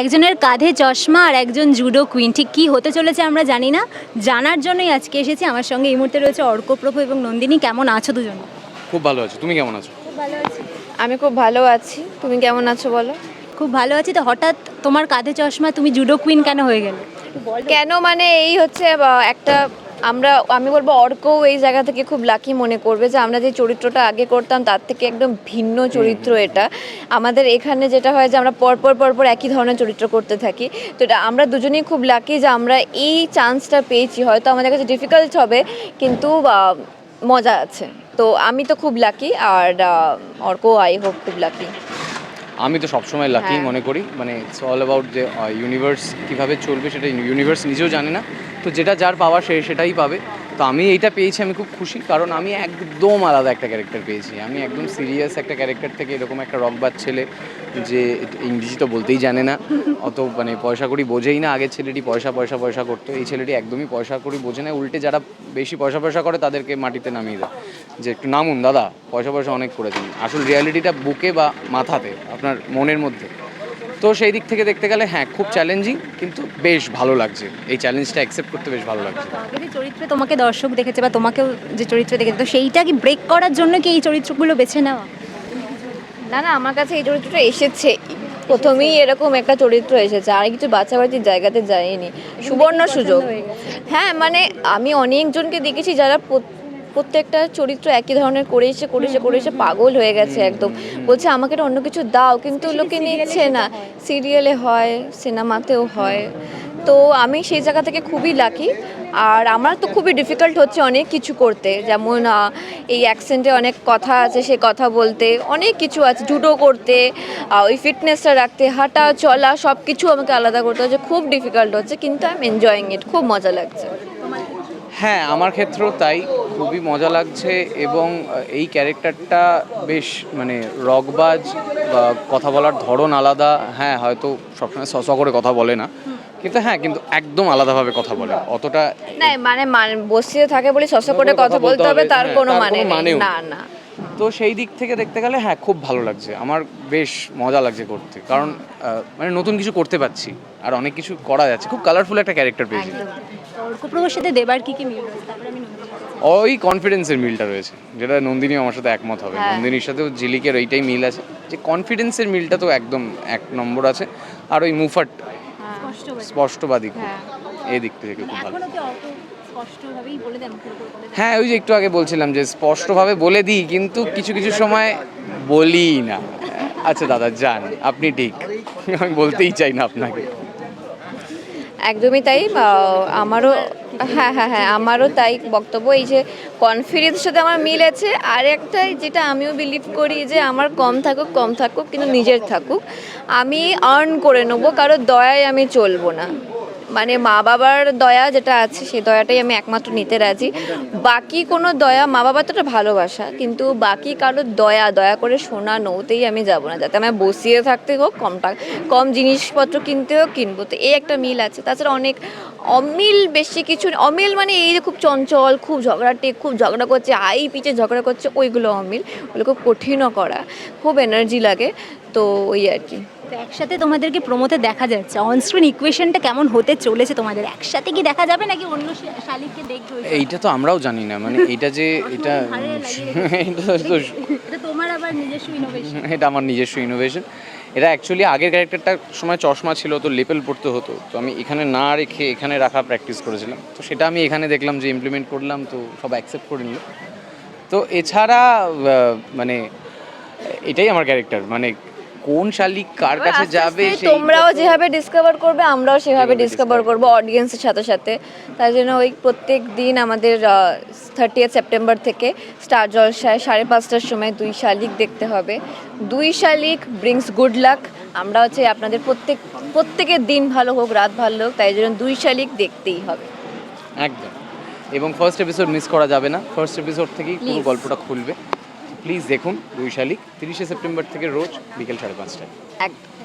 একজনের কাঁধে চশমা আর একজন জুডো কুইন। ঠিক কী হতে চলেছে আমরা জানি না। জানার জন্যই আজকে এসেছি। আমার সঙ্গে এই মুহূর্তে রয়েছে অর্কপ্রভু এবং নন্দিনী। কেমন আছো দুজন? খুব ভালো আছো। তুমি কেমন আছো? খুব ভালো আছি। আমি খুব ভালো আছি। তুমি কেমন আছো বলো? খুব ভালো আছি। তো হঠাৎ তোমার কাঁধে চশমা তুমি জুডো কুইন কেন হয়ে গেলে? কেন মানে এই হচ্ছে একটা আমরা আমি বলব অর্কও এই জায়গা থেকে খুব লাকি মনে করবে যে আমরা যে চরিত্রটা আগে করতাম তার থেকে একদম ভিন্ন চরিত্র এটা। আমাদের এখানে যেটা হয় যে আমরা পরপর পরপর একই ধরনের চরিত্র করতে থাকি। তো এটা আমরা দুজনেই খুব লাকি যে আমরা এই চান্সটা পেয়েছি। হয়তো আমাদের কাছে ডিফিকাল্ট হবে কিন্তু মজা আছে। তো আমি তো খুব লাকি আর অর্ক আই হোপ খুব লাকি আমি তো সবসময় লাকি হ্যাঁ। মনে করি। মানে ইটস অল অ্যাবাউট যে ইউনিভার্স কীভাবে চলবে সেটা ইউনিভার্স নিজেও জানে না। তো যেটা যার পাওয়া সে সেটাই পাবে। তো আমি এইটা পেয়েছি, আমি খুব খুশি, কারণ আমি একদম আলাদা একটা ক্যারেক্টার পেয়েছি। আমি একদম সিরিয়াস একটা ক্যারেক্টার থেকে এরকম একটা রকবাদ ছেলে যে ইংরেজি তো বলতেই জানে না, অত মানে পয়সা করি বোঝেই না আগের ছেলেটি পয়সা পয়সা পয়সা করতো। এই ছেলেটি একদমই পয়সা করি বোঝে না, উল্টে যারা বেশি পয়সা পয়সা করে তাদেরকে মাটিতে নামিয়ে দেয়। যে একটু নামুন, দাদা, পয়সা পয়সা অনেক করেছেন। আসল রিয়ালিটিটা বুকে বা মাথাতে, আপনার মনের মধ্যে। তো সেই দিক থেকে দেখতে গেলে হ্যাঁ খুব চ্যালেঞ্জিং কিন্তু বেশ ভালো লাগছে। এই চ্যালেঞ্জটা অ্যাকসেপ্ট করতে বেশ ভালো লাগছে। যে চরিত্রে তোমাকে দর্শক দেখেছে বা তোমাকেও যে চরিত্রে দেখেছে তো সেইটা কি ব্রেক করার জন্য কি এই চরিত্রগুলো বেছে নেওয়া? না না আমার কাছে এই চরিত্রটা এসেছে। প্রথমেই এরকম একটা চরিত্র এসেছে আর কিছু বাচ্চাবাচ্চির জায়গাতে যায়নি সুবর্ণ সুযোগ। হ্যাঁ মানে আমি অনেকজনকে দেখেছি যারা প্রত্যেকটা চরিত্র একই ধরনের করে এসে করে এসে করে এসে পাগল হয়ে গেছে একদম। বলছে আমাকে একটা অন্য কিছু দাও। কিন্তু লোকে নিচ্ছে না। সিরিয়ালে হয়। সিনেমাতেও হয় তো আমি সেই জায়গা থেকে খুবই লাকি আর আমার তো খুবই ডিফিকাল্ট হচ্ছে অনেক কিছু করতে। যেমন এই অ্যাকসেন্টে অনেক কথা আছে সে কথা বলতে। অনেক কিছু আছে জুডো করতে ওই ফিটনেসটা রাখতে হাঁটা চলা সব কিছু আমাকে আলাদা করতে হচ্ছে। খুব ডিফিকাল্ট হচ্ছে কিন্তু আই এম এনজয়িং ইট খুব মজা লাগছে। হ্যাঁ আমার ক্ষেত্রেও তাই। খুবই মজা লাগছে এবং এই ক্যারেক্টারটা বেশ মানে রকবাজ বা কথা বলার ধরন আলাদা। হ্যাঁ হয়তো সবসময় সস করে কথা বলে না। কিন্তু হ্যাঁ কিন্তু একদম আলাদাভাবে কথা বলে। অতটা না মানে মান- বসিয়ে থাকে বলে শস করে কথা বলতে হবে তার হ্যাঁ, কোনো মানে না না। তো সেই দিক থেকে দেখতে গেলে হ্যাঁ খুব ভালো লাগছে। আমার বেশ মজা লাগছে করতে। কারণ মানে নতুন কিছু করতে পারছি। আর অনেক কিছু করা যাচ্ছে। খুব কালারফুল একটা ক্যারেক্টার পেয়েছি। অর্কপ্রভুর সাথে দেবার কি কি মিল রয়েছে? তারপরে আমি ওই কনফিডেন্সের মিলটা রয়েছে যেটা নন্দিনী আমার সাথে একমত হবে। হ্যাঁ। নন্দিনীর সাথেও ঝিলিকের ওইটাই মিল আছে। যে কনফিডেন্সের মিলটা তো একদম এক নম্বর আছে। আর ওই মুফাট স্পষ্টবাদী। খুব। হ্যাঁ। এই দিক থেকে খুব ভালো। হ্যাঁ ওই যে একটু আগে বলছিলাম যে স্পষ্টভাবে বলে দিই কিন্তু কিছু কিছু সময় বলি না। আচ্ছা দাদা যান আপনি ঠিক। আমি বলতেই চাই না আপনাকে। একদমই তাই আমারও হ্যাঁ হ্যাঁ হ্যাঁ আমারও তাই বক্তব্য। এই যে কনফিডেন্সের সাথে আমার মিল আছে আর একটাই যেটা আমিও বিলিভ করি যে আমার কম থাকুক কম থাকুক, কিন্তু নিজের থাকুক, আমি আর্ন করে নেব, কারও দয়ায় আমি চলবো না। মানে মা বাবার দয়া যেটা আছে, সেই দয়াটাই আমি একমাত্র নিতে রাজি। বাকি কোনো দয়া মা বাবার তো একটা ভালোবাসা, কিন্তু বাকি কারও দয়া দয়া করে সোনা নৌতেই আমি যাব না। যাতে আমার বসিয়ে থাকতে হোক, কম টাকা কম জিনিসপত্র কিনতে হোক, কিনবো। তো এই একটা মিল আছে। তাছাড়া অনেক অমিল বেশি কিছু অমিল মানে এই যে খুব চঞ্চল, খুব ঝগড়াটে, খুব ঝগড়া করছে আই পিছে ঝগড়া করছে, ওইগুলো অমিল। ওগুলো খুব কঠিনও করা, খুব এনার্জি লাগে। তো ওই আর কি। তো একসাথে তোমাদেরকে প্রমোতে দেখা যাচ্ছে। অনস্ক্রিন ইকুয়েশনটা কেমন হতে চলেছে তোমাদের? একসাথে কি দেখা যাবে নাকি অন্য শালিককে দেখবে এইটা তো আমরাও জানি না। মানে এটা যে এটা। এটা তোমার আবার নিজস্ব ইনোভেশন এটা আমার নিজস্ব ইনোভেশন এটা অ্যাকচুয়ালি আগের ক্যারেক্টারটার সময় চশমা ছিল তো লেপেল পড়তে হতো। তো আমি এখানে না রেখে এখানে রাখা প্র্যাকটিস করেছিলাম। তো সেটা আমি এখানে দেখলাম যে ইমপ্লিমেন্ট করলাম তো সব অ্যাকসেপ্ট করে নিল। তো এছাড়া মানে এটাই আমার ক্যারেক্টার মানে কোন শালিক কার কাছে যাবে তোমরাও যেভাবে ডিসকভার করবে আমরাও সেভাবে ডিসকভার করব অডিয়েন্সের সাথে সাথে। তাই জন্য ওই প্রত্যেক দিন আমাদের থার্টি সেপ্টেম্বর থেকে স্টার জলসায় সাড়ে পাঁচটার সময় দুই শালিক দেখতে হবে। দুই শালিক ব্রিংস গুড লাক আমরা হচ্ছে আপনাদের প্রত্যেক প্রত্যেকের দিন ভালো হোক রাত ভালো হোক তাই জন্য দুই শালিক দেখতেই হবে। একদম। এবং ফার্স্ট এপিসোড মিস করা যাবে না। ফার্স্ট এপিসোড থেকেই পুরো গল্পটা খুলবে। প্লিজ দেখুন দুই শালিক তিরিশে সেপ্টেম্বর থেকে রোজ বিকেল সাড়ে পাঁচটায়। একদম।